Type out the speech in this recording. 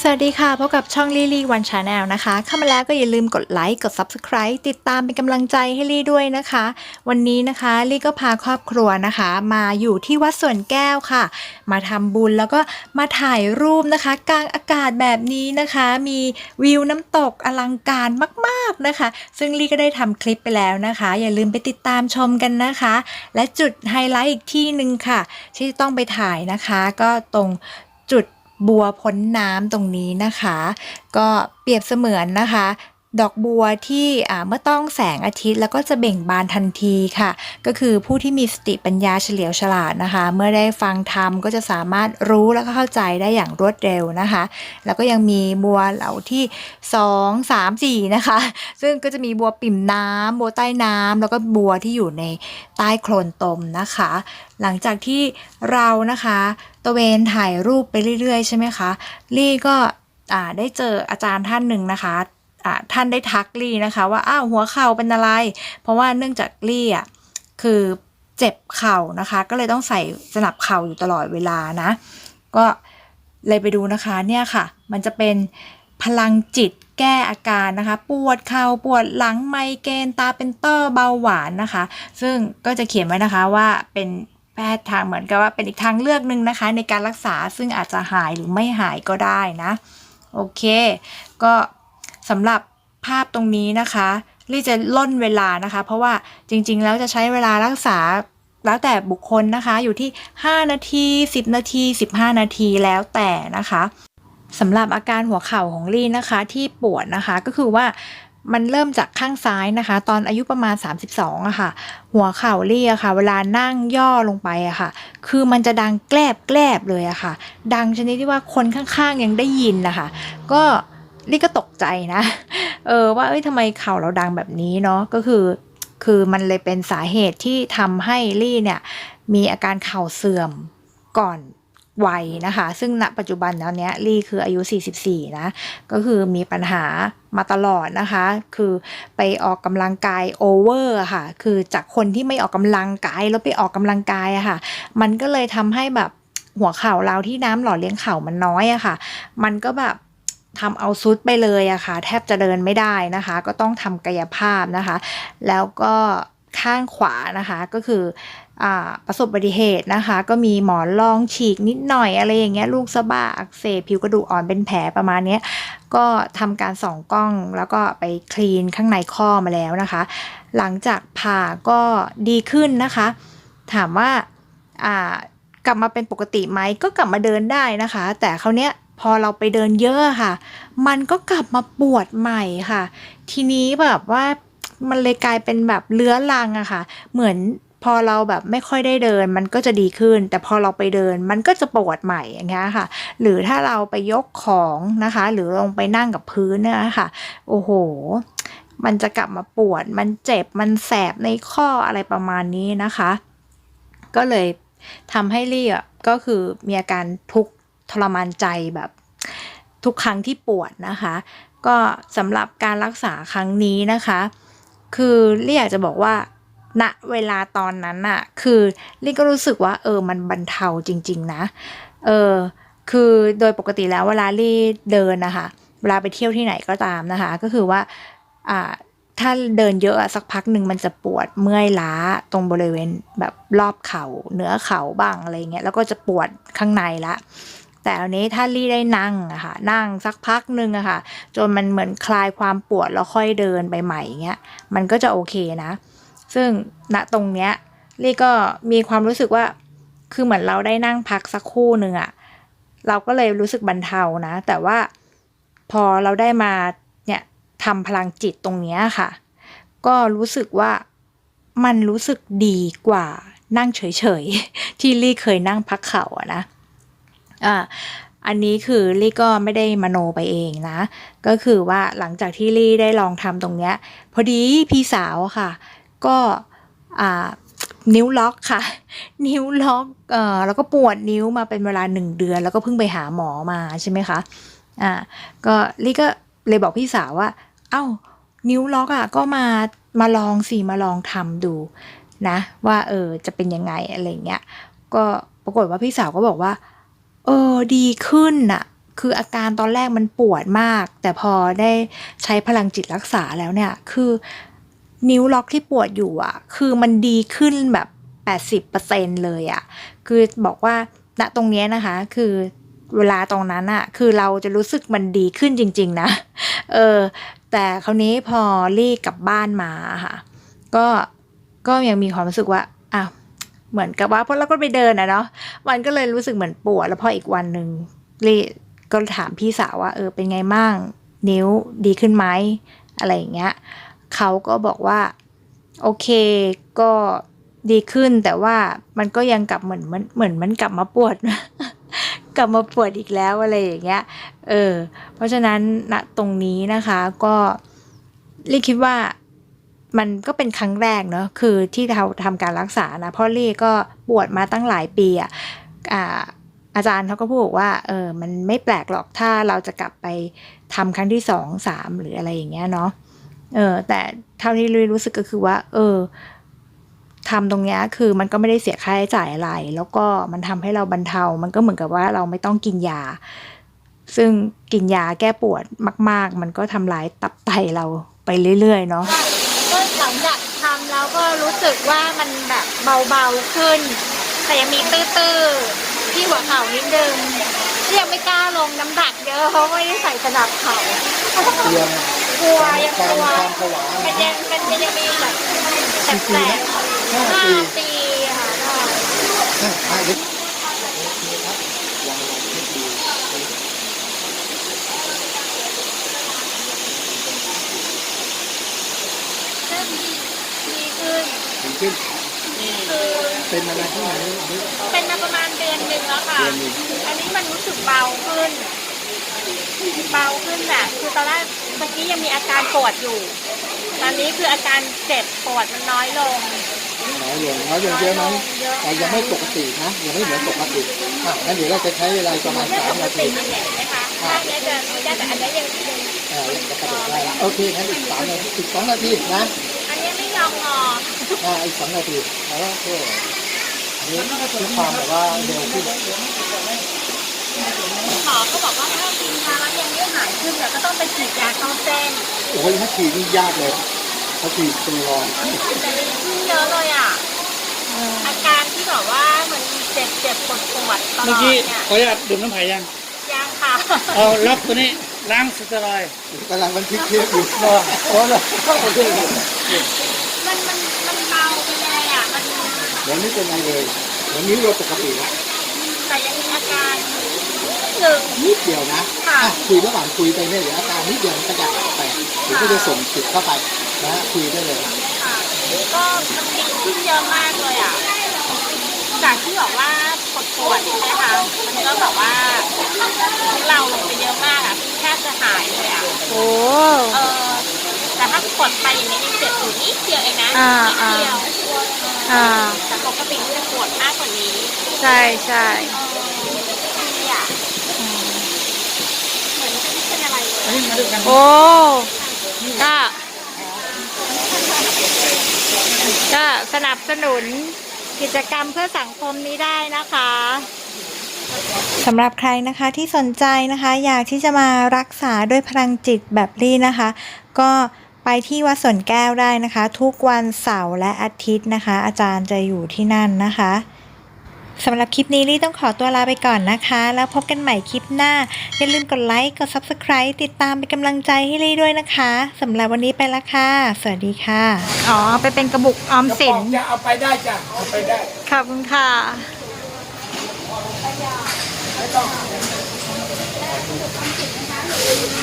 สวัสดีค่ะ พบกับช่องลี่ลี่วันชาแนลนะคะ เข้ามาแล้วก็อย่าลืมกดไลค์ กด Subscribe ติดตามเป็นกำลังใจให้ลี่ด้วยนะคะ วันนี้นะคะลี่ก็พาครอบครัวนะคะ มาอยู่ที่วัดสวนแก้วค่ะ มาทำบุญแล้วก็มาถ่ายรูปนะคะ กลางอากาศแบบนี้นะคะ มีวิวน้ำตกอลังการมากๆนะคะ ซึ่งลี่ก็ได้ทำคลิปไปแล้วนะคะ อย่าลืมไปติดตามชมกันนะคะ และจุดไฮไลท์อีกที่หนึ่งค่ะ ที่ต้องไปถ่ายนะคะ ก็ตรงจุด บัวพ้นน้ำตรงนี้นะคะ ก็เปรียบเสมือนนะคะ ดอกบัวที่เมื่อต้องแสงอาทิตย์แล้วก็จะเบ่งบานทันทีค่ะ ก็คือผู้ที่มีสติปัญญาเฉลียวฉลาดนะคะ เมื่อได้ฟังธรรมก็จะสามารถรู้แล้วก็เข้าใจได้อย่างรวดเร็วนะคะ แล้วก็ยังมีบัวเหล่าที่ 2 3 4นะคะ ซึ่งก็จะมีบัวปิ่มน้ำบัวใต้น้ำแล้วก็บัวที่อยู่ในใต้โคลนตมนะคะ หลังจากที่เรานะคะตะเวนถ่ายรูปไปเรื่อยๆ ใช่ไหมคะลี่ก็ได้เจออาจารย์ท่านหนึ่งนะคะ ท่านได้ทักลี่นะคะว่าอ้าวหัวเข่าเป็นอะไร เพราะว่าเนื่องจากลี่อะคือเจ็บเข่านะคะ ก็เลยต้องใส่สนับเข่าอยู่ตลอดเวลานะ ก็เลยไปดูนะคะเนี่ยค่ะ มันจะเป็นพลังจิตแก้อาการนะคะ ปวดเข่าปวดหลังไมเกรนตาเป็นต้อเบาหวานนะคะ ซึ่งก็จะเขียนไว้นะคะว่าเป็นแพทย์ทางเหมือนกับว่าเป็นอีกทางเลือกหนึ่งนะคะ ในการรักษาซึ่งอาจจะหายหรือไม่หายก็ได้นะ โอเค ก็ สำหรับภาพตรงนี้นะคะลี่จะล่นเวลานะคะ เพราะว่าจริงๆ แล้วจะใช้เวลารักษาแล้วแต่บุคคลนะคะอยู่ที่ 5 นาที 10 นาที 15 นาทีแล้วแต่นะคะสำหรับอาการหัวเข่าของลี่นะคะที่ปวดนะคะก็คือว่ามันเริ่มจากข้างซ้ายนะคะ ตอนอายุประมาณ 32อะค่ะ หัวเข่าลี่อะค่ะ เวลานั่งย่อลงไปอะค่ะ คือมันจะดังแกลบแกลบเลยอะค่ะ ดังชนิดที่ว่าคนข้างๆยังได้ยินนะคะ ก็ ลี่ก็ตกใจนะ เออว่าเอ้ยทำไมเข่าเราดังแบบนี้เนาะก็คือคือมันเลยเป็นสาเหตุที่ทำให้ลี่เนี่ย มีอาการเข่าเสื่อมก่อนวัยนะคะ ซึ่งณปัจจุบันแล้วเนี้ยลี่คืออายุ 44 นะ ก็คือมีปัญหามาตลอดนะคะ คือไปออกกำลังกายโอเวอร์ค่ะ คือจากคนที่ไม่ออกกำลังกายแล้วไปออกกำลังกายอะค่ะ มันก็เลยทำให้แบบหัวเข่าเราที่น้ำหล่อเลี้ยงเข่ามันน้อยอะค่ะ มันก็แบบ ทำเอาซุดไปเลยอะค่ะ แทบจะเดินไม่ได้นะคะ ก็ต้องทำกายภาพนะคะ แล้วก็ข้างขวานะคะก็คืออประสบอุบัติเหตุนะคะ ก็มีหมอนรองฉีกนิดหน่อยอะไรอย่างเงี้ยลูกสะบ้าอักเสบผิวกระดูกอ่อนเป็นแผลประมาณนี้ก็ทำการส่องกล้องแล้วก็ไปคลีนข้างในข้อมาแล้วนะคะ หลังจากผ่าก็ดีขึ้นนะคะ ถามว่าอ่ากลับมาเป็นปกติไหมก็กลับมาเดินได้นะคะ แต่คราวเนี้ย พอเราไปเดินเยอะค่ะ มันก็กลับมาปวดใหม่ค่ะ ทีนี้แบบว่ามันเลยกลายเป็นแบบเลื้อรังอะค่ะ เหมือนพอเราแบบไม่ค่อยได้เดินมันก็จะดีขึ้น แต่พอเราไปเดินมันก็จะปวดใหม่อย่างเงี้ยค่ะ หรือถ้าเราไปยกของนะคะ หรือลงไปนั่งกับพื้นเนี่ยค่ะ โอ้โห มันจะกลับมาปวด มันเจ็บมันแสบในข้ออะไรประมาณนี้นะคะ ก็เลยทำให้ลี่อะก็คือมีอาการทุกข์ ทรมานใจแบบทุกครั้งที่ปวดนะคะ ก็สำหรับการรักษาครั้งนี้นะคะ คือลี่อยากจะบอกว่าณเวลาตอนนั้นอะคือลี่ก็รู้สึกว่าเออมันบรรเทาจริง ๆ นะเออคือโดยปกติแล้วเวลาลี่เดินนะคะเวลาไปเที่ยวที่ไหนก็ตามนะคะ ก็คือว่าอ่าถ้าเดินเยอะอะสักพักหนึ่งมันจะปวดเมื่อยล้าตรงบริเวณแบบรอบเขา่าเหนือเข่าบ้างอะไรเงี้ยแล้วก็จะปวดข้างในละ แต่อันนี้ถ้าลี่ได้นั่งอะค่ะนั่งสักพักหนึ่งอะค่ะ จนมันเหมือนคลายความปวดแล้วค่อยเดินไปใหม่เงี้ยมันก็จะโอเคนะ ซึ่งณตรงเนี้ยลี่ก็มีความรู้สึกว่าคือเหมือนเราได้นั่งพักสักคู่หนึ่งอะเราก็เลยรู้สึกบรรเทานะ แต่ว่าพอเราได้มาเนี่ยทำพลังจิตตรงเนี้ยค่ะ ก็รู้สึกว่ามันรู้สึกดีกว่านั่งเฉยๆ ที่ลี่เคยนั่งพักเข่าอะนะ อ่าอันนี้คือลี่ก็ไม่ได้มโนไปเองนะ ก็คือว่าหลังจากที่ลี่ได้ลองทำตรงเนี้ย พอดีพี่สาวค่ะ ก็อ่านิ้วล็อกค่ะ นิ้วล็อกเอ่อแล้วก็ปวดนิ้วมาเป็นเวลาหนึ่งเดือน แล้วก็เพิ่งไปหาหมอมาใช่ไหมคะอ่าก็ลี่ก็เลยบอกพี่สาวว่า เอ้า นิ้วล็อกอะก็มามาลองสิมาลองทำดูนะ ว่าเออจะเป็นยังไงอะไรเงี้ยก็ปรากฏว่าพี่สาวก็บอกว่า เออดีขึ้นน่ะคืออาการตอนแรกมันปวดมาก แต่พอได้ใช้พลังจิตรักษาแล้วเนี่ย คือนิ้วล็อกที่ปวดอยู่อะคือมันดีขึ้นแบบ 80%เลยอะคือบอกว่าณตรงนี้นะคะ คือเวลาตรงนั้นอะคือเราจะรู้สึกมันดีขึ้นจริง ๆ นะ เออ แต่คราวนี้พอลี่กลับบ้านมาค่ะ ก็ก็ยังมีความรู้สึกว่า เหมือนกับว่าเพราะเราก็ไปเดินอะเนาะมันก็เลยรู้สึกเหมือนปวดแล้วพออีกวันหนึ่งลี่ก็ถามพี่สาวว่าเออเป็นไงมั่งนิ้วดีขึ้นไหมอะไรอย่างเงี้ยเขาก็บอกว่าโอเคก็ดีขึ้นแต่ว่ามันก็ยังกลับเหมือนมันเหมือนมันกลับมาปวด กลับมาปวดอีกแล้วอะไรอย่างเงี้ยเออเพราะฉะนั้นณตรงนี้นะคะก็ลี่คิดว่า มันก็เป็นครั้งแรกเนอะคือที่เราทำการรักษานะพราะลี่ก็ปวดมาตั้งหลายปีอะอ่าอาจารย์เขาก็พูดว่าเออมันไม่แปลกหรอกถ้าเราจะกลับไปทำครั้งที่สองสามหรืออะไรอย่างเงี้ยเนาะเออแต่เท่าที่ลุยรู้สึกก็คือว่า เออทำตรงเนี้ยคือมันก็ไม่ได้เสียค่าใช้จ่ายอะไร แล้วก็มันทำให้เราบรรเทา มันก็เหมือนกับว่าเราไม่ต้องกินยา ซึ่งกินยาแก้ปวดมาก ๆ มันก็ทำร้ายตับไตเราไปเรื่อย ๆ เนาะ ก็หลังจากทำแล้ว ก็รู้สึกว่ามันแบบเบาๆขึ้น แต่ยังมีตื้อๆที่หัวเข่านิดนึงที่ยังไม่กล้าลงน้ำหนักเยอะเพราะไม่ได้ใส่สนับเข่าเตรียมกลัวยังควากมลัวความผวามันยังมันมันยังมีแบบแปลกๆห้าห้าปีปีค่ะได้ ห้าห้าเด็ก เริ่มดีดีขึ้น ดี ขึ้นคือเป็นอะไรที่ไหนอันนี้เป็นมาประมาณเดือนหนึ่งแล้วค่ะเดือนหนึ่งอันนี้มันรู้สึกเบาขึ้น เบาขึ้นแบบคือตอนแรกเมื่อกี้ยังมีอาการปวดอยู่ ตอนนี้คืออาการเจ็บปวดมันน้อยลง น้อยลงน้อยลงเยอะไหมเยอะแต่ยังไม่ปกตินะ ยังไม่เหมือนปกติอะงั้นเดี๋ยวเราจะใช้เวลาประมาณไม่สาปมกนาติทีมันเห็นไหมคะข้างเนี้ยจะไม่ได้แต่อันนี้ยังยังเออจะกระโดดได้ละโอเคงั้นอีกสามนาทีอีกสองนาทีนะ อันนี้ไม่ยอมงออ่าอีกสองนาทีแล้วโอเคอันนี้คือความแบบว่าเร็วขึ้นหมอก็บอกว่าถ้ากินยาแล้วยังไม่หายขึ้นเดี๋ยวก็ต้องไปฉีดยาเข้าเส้นโอ้ยถ้าขี่นี่ยากเลยถ้าขี่ตัวรอนแต่ดีขึ้นเยอะเลยอะอาการที่แบบว่ามันเจ็บเจ็บปวดปวดตลเมื่ออดกี้เนี่ยขออนุญาตดื่มน้ำไผ่ยังยังค่ะเอาล็อกตัวนี้ล้างสเตียรอยด์กำลังบันทึกเทปอยู่โอ้โหโอเคมันมันมันเบาไปเลยอะมัน เหมือนไม่เป็นอะไรเลยเหมือนนิ้วเราปกตินะแต่ยังมีอาการหนึ่ง นิดเดียวนะค่ะ อะคุยระหว่างคุยไปเนี่ยเดี๋ยวอาการนิดเดียวมันก็จะหายไปเดี๋ยวก็จะส่งจิตเข้าไปนะฮะคุยได้เลยค่ะก็มันดีขึ้นเยอะมากเลยอะ จากที่บอกว่าปวดปวดใช่ไหมคะ มันก็แบบว่าทุเราลงไปเยอะมากอะ แทบจะหายเลยอะ โอ้ เออ แต่ถ้ากดไปอย่างนี้ยังเจ็บอยู่นิดเดียวเองนะอ่านิดเดียวอ่า แต่ปกติมันจะปวดมากกว่านี้ใช่ใช่เออดีอะเหมือนไม่เป็นอะไรเลยอันนี้มาด้วยกันโอ้ก็ก็สนับสนุนกิจกรรมเพื่อสังคมนี้ได้นะคะสำหรับใครนะคะที่สนใจนะคะ อยากที่จะมารักษาด้วยพลังจิตแบบลี่นะคะ ก็ ไปที่วัดสวนแก้วได้นะคะ ทุกวันเสาร์และอาทิตย์นะคะ อาจารย์จะอยู่ที่นั่นนะคะสำหรับคลิปนี้ลี่ต้องขอตัวลาไปก่อนนะคะ แล้วพบกันใหม่คลิปหน้า อย่าลืมกดไลค์กด Subscribe ติดตามเป็นกำลังใจให้ลี่ด้วยนะคะสำหรับวันนี้ไปละค่ะ สวัสดีค่ะ อ๋อไปเป็นกระบุกออมสินจะเอาไปได้จ้ะเอาไปได้ขอบคุณค่ะไม่ต้อง